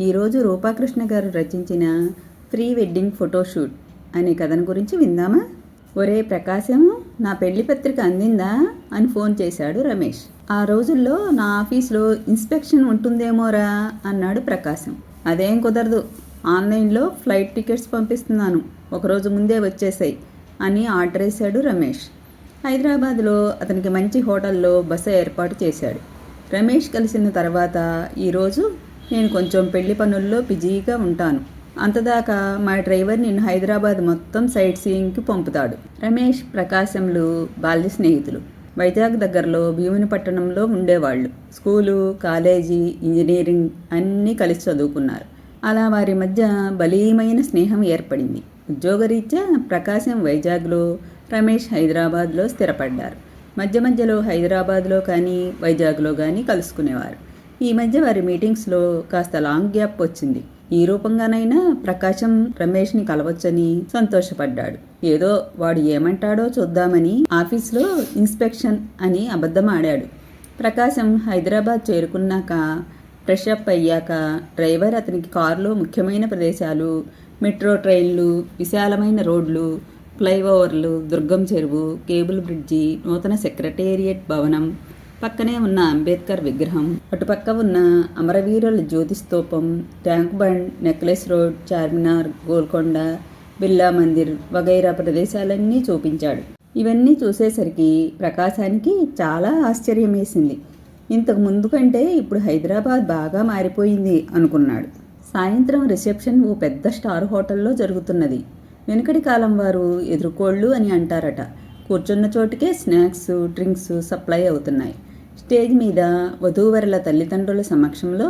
ఈరోజు రూపాకృష్ణ గారు రచించిన ప్రీ వెడ్డింగ్ ఫోటోషూట్ అనే కథను గురించి విందామా? ఒరే ప్రకాశం నా పెళ్ళి పత్రిక అందిందా? అని ఫోన్ చేశాడు రమేష్. ఆ రోజుల్లో నా ఆఫీస్లో ఇన్స్పెక్షన్ ఉంటుందేమోరా? అన్నాడు ప్రకాశం. అదేం కుదరదు. ఆన్లైన్లో ఫ్లైట్ టికెట్స్ పంపిస్తున్నాను. ఒకరోజు ముందే వచ్చేసాయి అని ఆర్డర్ వేశాడు రమేష్. హైదరాబాద్లో అతనికి మంచి హోటల్లో బస ఏర్పాటు చేశాడు. రమేష్ కలిసిన తర్వాత ఈరోజు నేను కొంచెం పెళ్ళి పనుల్లో బిజీగా ఉంటాను. అంతదాకా మా డ్రైవర్ నిన్ను హైదరాబాద్ మొత్తం సైట్ సీయింగ్కి పంపుతాడు. రమేష్ ప్రకాశంలు బాల్య స్నేహితులు. వైజాగ్ దగ్గరలో భీమునిపట్టణంలో ఉండేవాళ్ళు. స్కూలు కాలేజీ ఇంజనీరింగ్ అన్నీ కలిసి చదువుకున్నారు. అలా వారి మధ్య బలీయమైన స్నేహం ఏర్పడింది. ఉద్యోగరీత్యా ప్రకాశం వైజాగ్లో రమేష్ హైదరాబాద్లో స్థిరపడ్డారు. మధ్య మధ్యలో హైదరాబాద్లో కానీ వైజాగ్లో కానీ కలుసుకునేవారు. ఈ మధ్య వారి మీటింగ్స్లో కాస్త లాంగ్ గ్యాప్ వచ్చింది. ఈ రూపంగానైనా ప్రకాశం రమేష్ని కలవచ్చని సంతోషపడ్డాడు. ఏదో వాడు ఏమంటాడో చూద్దామని ఆఫీస్లో ఇన్స్పెక్షన్ అని అబద్ధం ఆడాడు ప్రకాశం హైదరాబాద్ చేరుకున్నాక ఫ్రెష్ అప్ అయ్యాక డ్రైవర్ అతనికి కారులో ముఖ్యమైన ప్రదేశాలు మెట్రో ట్రైన్లు విశాలమైన రోడ్లు ఫ్లైఓవర్లు దుర్గం చెరువు కేబుల్ బ్రిడ్జి నూతన సెక్రటేరియట్ భవనం పక్కనే ఉన్న అంబేద్కర్ విగ్రహం అటుపక్క ఉన్న అమరవీరుల జ్యోతి స్తూపం Tank Bund Necklace Road Charminar Golconda Birla Mandir వగైరా ప్రదేశాలన్నీ చూపించాడు. ఇవన్నీ చూసేసరికి ప్రకాశానికి చాలా ఆశ్చర్యం వేసింది ఇంతకు ముందు కంటే ఇప్పుడు హైదరాబాద్ బాగా మారిపోయింది అనుకున్నాడు. సాయంత్రం రిసెప్షన్ ఓ పెద్ద స్టార్ హోటల్లో జరుగుతున్నది. వెనుకటి కాలం వారు ఎదుర్కోళ్ళు అని అంటారట. కూర్చున్న చోటుకే స్నాక్స్ డ్రింక్స్ సప్లై అవుతున్నాయి. స్టేజ్ మీద వధూవరుల తల్లిదండ్రుల సమక్షంలో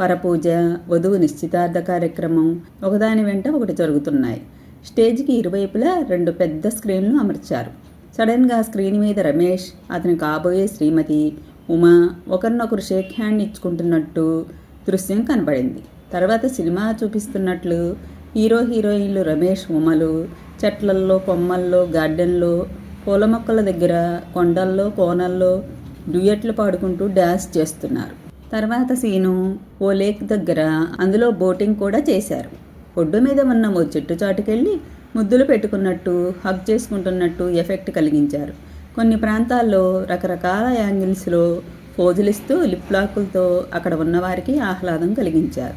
వరపూజ వధువు నిశ్చితార్థ కార్యక్రమం ఒకదాని వెంట ఒకటి జరుగుతున్నాయి. స్టేజ్కి ఇరువైపులా రెండు పెద్ద స్క్రీన్లు అమర్చారు. సడన్గా స్క్రీన్ మీద రమేష్ అతని కాబోయే శ్రీమతి ఉమా ఒకరినొకరు షేక్ హ్యాండ్ ఇచ్చుకుంటున్నట్టు దృశ్యం కనబడింది. తర్వాత సినిమా చూపిస్తున్నట్లు హీరో హీరోయిన్లు రమేష్ ఉమలు చెట్లల్లో కొమ్మల్లో గార్డెన్లో పూల మొక్కల దగ్గర కొండల్లో కోనల్లో డ్యూయట్లు పాడుకుంటూ డ్యాన్స్ చేస్తున్నారు. తర్వాత సీను ఓ లేక్ దగ్గర అందులో బోటింగ్ కూడా చేశారు. ఒడ్డు మీద ఉన్న ఓ చెట్టు చాటుకెళ్ళి ముద్దులు పెట్టుకున్నట్టు హగ్ చేసుకుంటున్నట్టు ఎఫెక్ట్ కలిగించారు. కొన్ని ప్రాంతాల్లో రకరకాల యాంగిల్స్లో పోజులిస్తూ లిప్ లాకులతో అక్కడ ఉన్నవారికి ఆహ్లాదం కలిగించారు.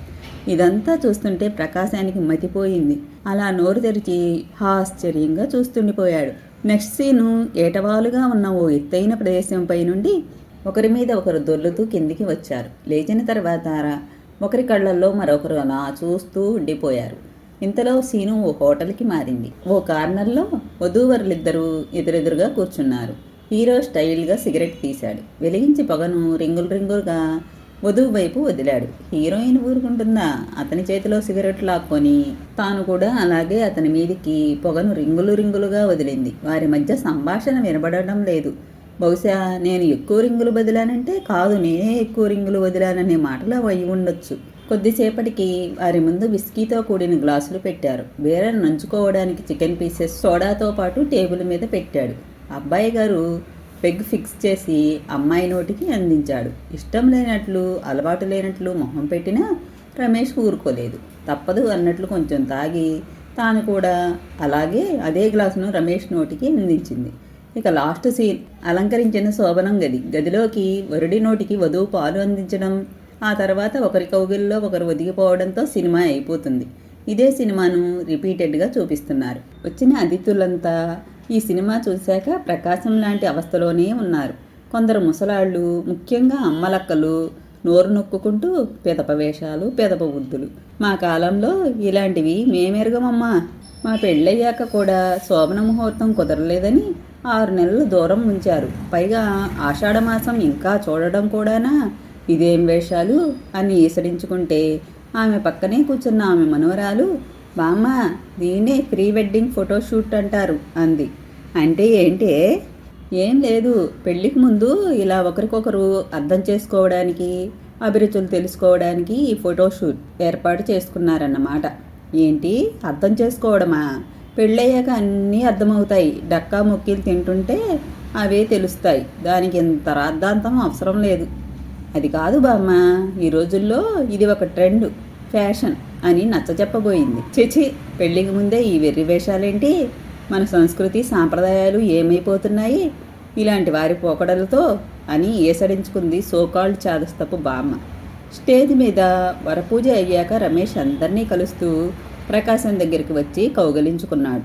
ఇదంతా చూస్తుంటే ప్రకాశానికి మతిపోయింది. అలా నోరు తెరిచి ఆశ్చర్యంగా చూస్తుండిపోయాడు. నెక్స్ట్ సీను ఏటవాలుగా ఉన్న ఓ ఎత్తైన ప్రదేశంపై నుండి ఒకరి మీద ఒకరు దొర్లుతూ కిందికి వచ్చారు. లేచిన తర్వాత ఒకరి కళ్ళల్లో మరొకరు అలా చూస్తూ ఉండిపోయారు. ఇంతలో సీను ఓ హోటల్కి మారింది. ఓ కార్నర్లో వధూవరులిద్దరూ ఎదురెదురుగా కూర్చున్నారు. హీరో స్టైల్గా సిగరెట్ తీశాడు. వెలిగించి పొగను రింగులు రింగులుగా వధువు వైపు వదిలాడు. హీరోయిన్ ఊరుకుంటుందా అతని చేతిలో సిగరెట్ లాక్కొని తాను కూడా అలాగే అతని మీదికి పొగను రింగులు రింగులుగా వదిలింది. వారి మధ్య సంభాషణ వినబడడం లేదు. బహుశా నేను ఎక్కువ రింగులు వదిలానంటే కాదు నేనే ఎక్కువ రింగులు వదిలాననే మాటలు అయి ఉండొచ్చు. కొద్దిసేపటికి వారి ముందు విస్కీతో కూడిన గ్లాసులు పెట్టారు. వేరే నంచుకోవడానికి చికెన్ పీసెస్ సోడాతో పాటు టేబుల్ మీద పెట్టాడు. అబ్బాయి గారు పెగ్ ఫిక్స్ చేసి అమ్మాయి నోటికి అందించాడు. ఇష్టం లేనట్లు అలవాటు లేనట్లు మొహం పెట్టినా రమేష్ ఊరుకోలేదు. తప్పదు అన్నట్లు కొంచెం తాగి తాను కూడా అలాగే అదే గ్లాసును రమేష్ నోటికి అందించింది. ఇక లాస్ట్ సీన్ అలంకరించిన శోభనం గది. గదిలోకి వరుడి నోటికి వధువు పాలు అందించడం ఆ తర్వాత ఒకరి కౌగిల్లో ఒకరు ఒదిగిపోవడంతో సినిమా అయిపోతుంది. ఇదే సినిమాను రిపీటెడ్గా చూపిస్తున్నారు. వచ్చిన అతిథులంతా ఈ సినిమా చూశాక ప్రకాశం లాంటి అవస్థలోనే ఉన్నారు. కొందరు ముసలాళ్ళు ముఖ్యంగా అమ్మలక్కలు నోరు నొక్కుకుంటూ పెదప వేషాలు పెదప బుద్ధులు మా కాలంలో ఇలాంటివి మేమెరగమమ్మా. మా పెళ్ళయ్యాక కూడా శోభన ముహూర్తం కుదరలేదని ఆరు నెలలు దూరం ఉంచారు. పైగా ఆషాఢమాసం ఇంకా చూడడం కూడానా? ఇదేం వేషాలు? అని ఈసడించుకుంటే ఆమె పక్కనే కూర్చున్న ఆమె మనవరాలు బామ్మ దీన్నే ప్రీ వెడ్డింగ్ ఫోటోషూట్ అంటారు అంది. అంటే ఏంటి ఏం లేదు. పెళ్ళికి ముందు ఇలా ఒకరికొకరు అర్థం చేసుకోవడానికి అభిరుచులు తెలుసుకోవడానికి ఈ ఫోటోషూట్ ఏర్పాటు చేసుకున్నారన్నమాట. ఏంటి? అర్థం చేసుకోవడమా? పెళ్ళయ్యాక అన్నీ అర్థమవుతాయి. డక్కా మొక్కీలు తింటుంటే అవే తెలుస్తాయి. దానికి ఇంత రాద్ధాంతం అవసరం లేదు. అది కాదు బామ్మ ఈ రోజుల్లో ఇది ఒక ట్రెండ్. ఫ్యాషన్ అని నచ్చచెప్పబోయింది చిచి పెళ్ళికి ముందే ఈ వెర్రి వేషాలేంటి? మన సంస్కృతి సాంప్రదాయాలు ఏమైపోతున్నాయి? ఇలాంటి వారి పోకడలతో అని ఏసడించుకుంది సోకాల్డ్ చాదస్తపు బామ్మ. స్టేజ్ మీద వరపూజ అయ్యాక రమేష్ అందరినీ కలుస్తూ ప్రకాశం దగ్గరికి వచ్చి కౌగలించుకున్నాడు.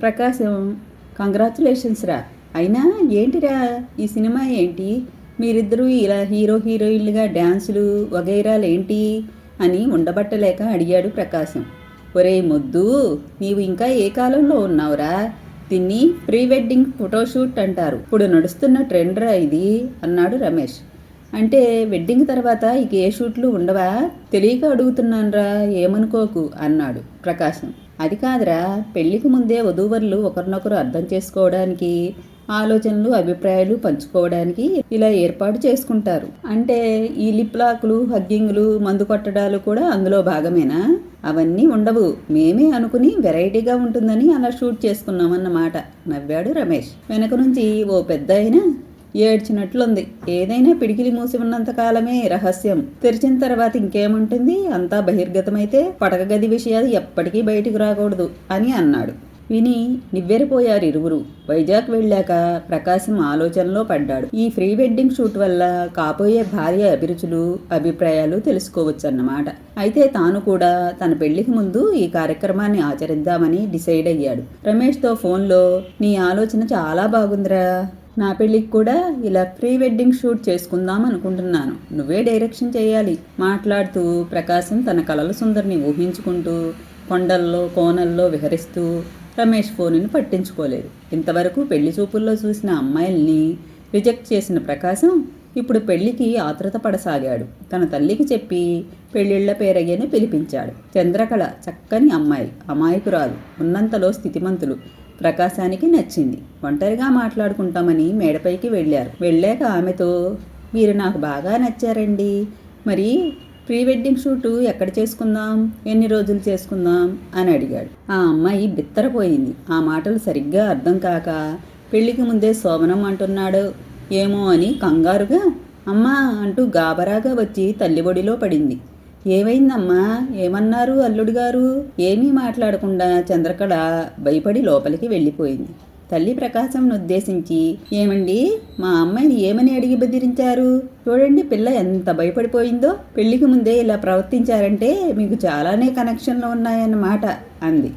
ప్రకాశం కంగ్రాచులేషన్స్ రా. అయినా ఏంటిరా? ఈ సినిమా ఏంటి? మీరిద్దరూ ఇలా హీరో హీరోయిన్లుగా డ్యాన్సులు వగైరాలు ఏంటి అని ఉండబట్టలేక అడిగాడు ప్రకాశం. ఒరేయ్ మొద్దు నీవు ఇంకా ఏ కాలంలో ఉన్నావురా? దీన్ని ప్రీ వెడ్డింగ్ ఫోటోషూట్ అంటారు. ఇప్పుడు నడుస్తున్న ట్రెండ్ రా ఇది అన్నాడు రమేష్. అంటే వెడ్డింగ్ తర్వాత ఇక ఏ షూట్లు ఉండవా? తెలియక అడుగుతున్నానురా ఏమనుకోకు అన్నాడు ప్రకాశం. అది కాదురా పెళ్ళికి ముందే వధూవరులు ఒకరినొకరు అర్థం చేసుకోవడానికి ఆలోచనలు అభిప్రాయాలు పంచుకోవడానికి ఇలా ఏర్పాటు చేసుకుంటారు. అంటే ఈ లిప్ లాక్లు హగ్గింగ్లు మందు కొట్టడాలు కూడా అందులో భాగమేనా? అవన్నీ ఉండవు. మేమే అనుకుని వెరైటీగా ఉంటుందని అలా షూట్ చేసుకున్నామన్నమాట. నవ్వాడు రమేష్. వెనక నుంచి ఓ పెద్ద అయినా ఏడ్చినట్లుంది. ఏదైనా పిడికిలి మూసి ఉన్నంత కాలమే రహస్యం. తెరిచిన తర్వాత ఇంకేముంటుంది? అంతా బహిర్గతమైతే పడక గది విషయాలు ఎప్పటికీ బయటికి రాకూడదు అని అన్నాడు. విని నివ్వెరపోయారు ఇరువురు. వైజాగ్ వెళ్ళాక ప్రకాశం ఆలోచనలో పడ్డాడు. ఈ ప్రీ వెడ్డింగ్ షూట్ వల్ల కాపోయే భార్య అభిరుచులు అభిప్రాయాలు తెలుసుకోవచ్చన్నమాట. అయితే తాను కూడా తన పెళ్ళికి ముందు ఈ కార్యక్రమాన్ని ఆచరిద్దామని డిసైడ్ అయ్యాడు. రమేష్తో ఫోన్లో నీ ఆలోచన చాలా బాగుందిరా. నా పెళ్ళికి కూడా ఇలా ప్రీ వెడ్డింగ్ షూట్ చేసుకుందాం అనుకుంటున్నాను. నువ్వే డైరెక్షన్ చేయాలి. మాట్లాడుతూ ప్రకాశం తన కలల సుందరిని ఊహించుకుంటూ కొండల్లో కోనల్లో విహరిస్తూ రమేష్ ఫోనుని పట్టించుకోలేదు. ఇంతవరకు పెళ్ళి చూపుల్లో చూసిన అమ్మాయిల్ని రిజెక్ట్ చేసిన ప్రకాశం ఇప్పుడు పెళ్ళికి ఆతృత పడసాగాడు. తన తల్లికి చెప్పి పెళ్ళిళ్ళ పేరయ్యని పిలిపించాడు. చంద్రకళ చక్కని అమ్మాయి అమాయకురాలు ఉన్నంతలో స్థితిమంతులు. ప్రకాశానికి నచ్చింది. ఒంటరిగా మాట్లాడుకుంటామని మేడపైకి వెళ్ళారు. వెళ్ళాక ఆమెతో మీరు నాకు బాగా నచ్చారండి. మరి ప్రీ వెడ్డింగ్ షూటు ఎక్కడ చేసుకుందాం? ఎన్ని రోజులు చేసుకుందాం? అని అడిగాడు. ఆ అమ్మాయి బిత్తరపోయింది. ఆ మాటలు సరిగ్గా అర్థం కాక పెళ్ళికి ముందే శోభనం అంటున్నాడు. ఏమో అని కంగారుగా అమ్మా అంటూ గాబరాగా వచ్చి తల్లి ఒడిలో పడింది. ఏమైందమ్మా ఏమన్నారు అల్లుడు గారు? ఏమీ మాట్లాడకుండా చంద్రకళ భయపడి లోపలికి వెళ్ళిపోయింది. తల్లి ప్రకాశంను ఉద్దేశించి ఏమండి మా అమ్మాయిని ఏమని అడిగి బెదిరించారు? చూడండి పిల్ల ఎంత భయపడిపోయిందో. పెళ్ళికి ముందే ఇలా ప్రవర్తించారంటే మీకు చాలానే కనెక్షన్లు ఉన్నాయన్నమాట అంది.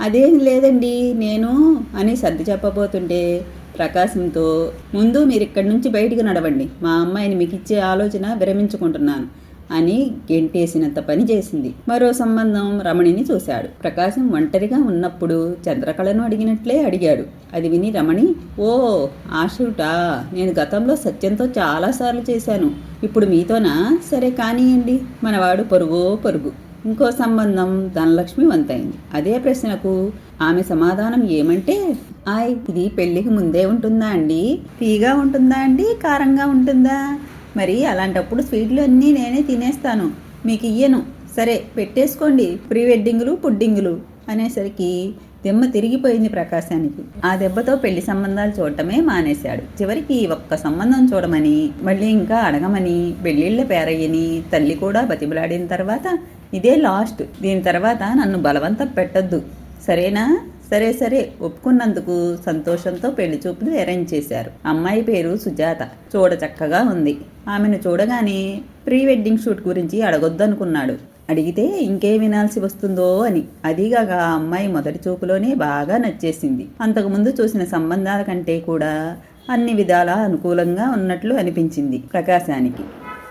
అదేం లేదండి నేను అని సర్ది చెప్పబోతుంటే ప్రకాశంతో ముందు మీరు ఇక్కడి నుంచి బయటికి నడవండి. మా అమ్మాయిని మీకు ఇచ్చే ఆలోచన విరమించుకుంటున్నాను. అని గెంటేసినంత పని చేసింది. మరో సంబంధం రమణిని చూశాడు. ప్రకాశం ఒంటరిగా ఉన్నప్పుడు చంద్రకళను అడిగినట్లే అడిగాడు. అది విని రమణి ఓ ఆశూటా నేను గతంలో సత్యంతో చాలాసార్లు చేశాను. ఇప్పుడు మీతోనా? సరే కానియండి. మనవాడు పరుగో పరుగు. ఇంకో సంబంధం ధనలక్ష్మి వంతైంది అదే ప్రశ్నకు ఆమె సమాధానం ఏమంటే ఆయ్ ఇది పెళ్ళికి ముందే ఉంటుందా అండి? తీగా ఉంటుందా అండి? కారంగా ఉంటుందా? మరి అలాంటప్పుడు స్వీట్లు అన్నీ నేనే తినేస్తాను. మీకు ఇయ్యను. సరే పెట్టేసుకోండి. ప్రీ వెడ్డింగులు పుడ్డింగులు అనేసరికి దెమ్మ తిరిగిపోయింది ప్రకాశానికి. ఆ దెబ్బతో పెళ్ళి సంబంధాలు చూడటమే మానేశాడు. చివరికి ఒక్క సంబంధం చూడమని మళ్ళీ ఇంకా అడగమని పెళ్ళిళ్ళ పేరయ్యని తల్లి కూడా బతిబలాడిన తర్వాత ఇదే లాస్ట్. దీని తర్వాత నన్ను బలవంతం పెట్టద్దు. సరేనా? సరే సరే ఒప్పుకున్నందుకు సంతోషంతో పెళ్ళి చూపులు అరేంజ్ చేశారు. అమ్మాయి పేరు సుజాత. చూడ చక్కగా ఉంది. ఆమెను చూడగానే ప్రీ వెడ్డింగ్ షూట్ గురించి అడగొద్దనుకున్నాడు. అడిగితే ఇంకే వినాల్సి వస్తుందో అని. అదీగాక అమ్మాయి మొదటి చూపులోనే బాగా నచ్చేసింది. అంతకుముందు చూసిన సంబంధాల కంటే కూడా అన్ని విధాలా అనుకూలంగా ఉన్నట్లు అనిపించింది ప్రకాశానికి.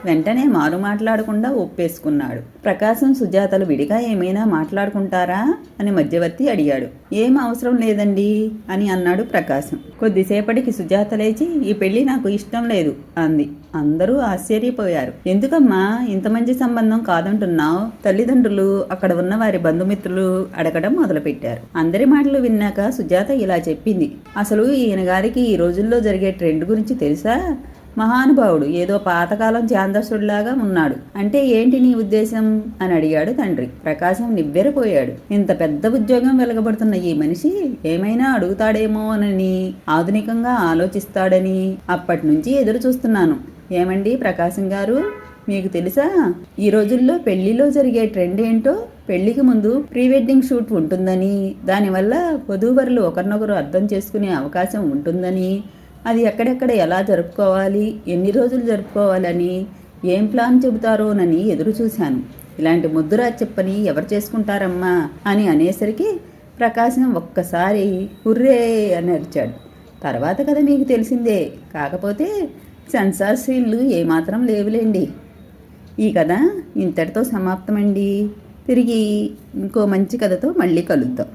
వెంటనే మారు మాట్లాడకుండా ఒప్పేసుకున్నాడు. ప్రకాశం సుజాతలు విడిగా ఏమైనా మాట్లాడుకుంటారా? అని మధ్యవర్తి అడిగాడు. ఏం అవసరం లేదండి? అని అన్నాడు ప్రకాశం. కొద్దిసేపటికి సుజాత లేచి ఈ పెళ్ళి నాకు ఇష్టం లేదు అంది. అందరూ ఆశ్చర్యపోయారు. ఎందుకమ్మా? ఇంత మంచి సంబంధం కాదంటున్నావు. తల్లిదండ్రులు అక్కడ ఉన్న వారి బంధుమిత్రులు అడగడం మొదలుపెట్టారు. అందరి మాటలు విన్నాక సుజాత ఇలా చెప్పింది. అసలు ఈయన గారికి ఈ రోజుల్లో జరిగే ట్రెండ్ గురించి తెలుసా? మహానుభావుడు ఏదో పాతకాలం చాందసుడిలాగా ఉన్నాడు. అంటే ఏంటి నీ ఉద్దేశం? అని అడిగాడు తండ్రి. ప్రకాశం నివ్వెరపోయాడు. ఇంత పెద్ద ఉద్యోగం వెలగబడుతున్న ఈ మనిషి ఏమైనా అడుగుతాడేమోనని ఆధునికంగా ఆలోచిస్తాడని అప్పటి నుంచి ఎదురు చూస్తున్నాను ఏమండి ప్రకాశం గారు? మీకు తెలుసా? ఈ రోజుల్లో పెళ్ళిలో జరిగే ట్రెండ్ ఏంటో? పెళ్ళికి ముందు ప్రీ వెడ్డింగ్ షూట్ ఉంటుందని దానివల్ల వధూవరులు ఒకరినొకరు అర్థం చేసుకునే అవకాశం ఉంటుందని అది ఎక్కడెక్కడ ఎలా జరుపుకోవాలి ఎన్ని రోజులు జరుపుకోవాలని ఏం ప్లాన్ చెబుతారోనని ఎదురు చూశాను. ఇలాంటి ముద్దురా చెప్పని ఎవరు చేసుకుంటారమ్మా అని అనేసరికి ప్రకాశం ఒక్కసారి హుర్రే అని అరిచాడు. తర్వాత కదా మీకు తెలిసిందే. కాకపోతే సెన్సార్ సీన్లు ఏమాత్రం లేవులేండి. ఈ కథ ఇంతటితో సమాప్తమండి. తిరిగి ఇంకో మంచి కథతో మళ్ళీ కలుద్దాం.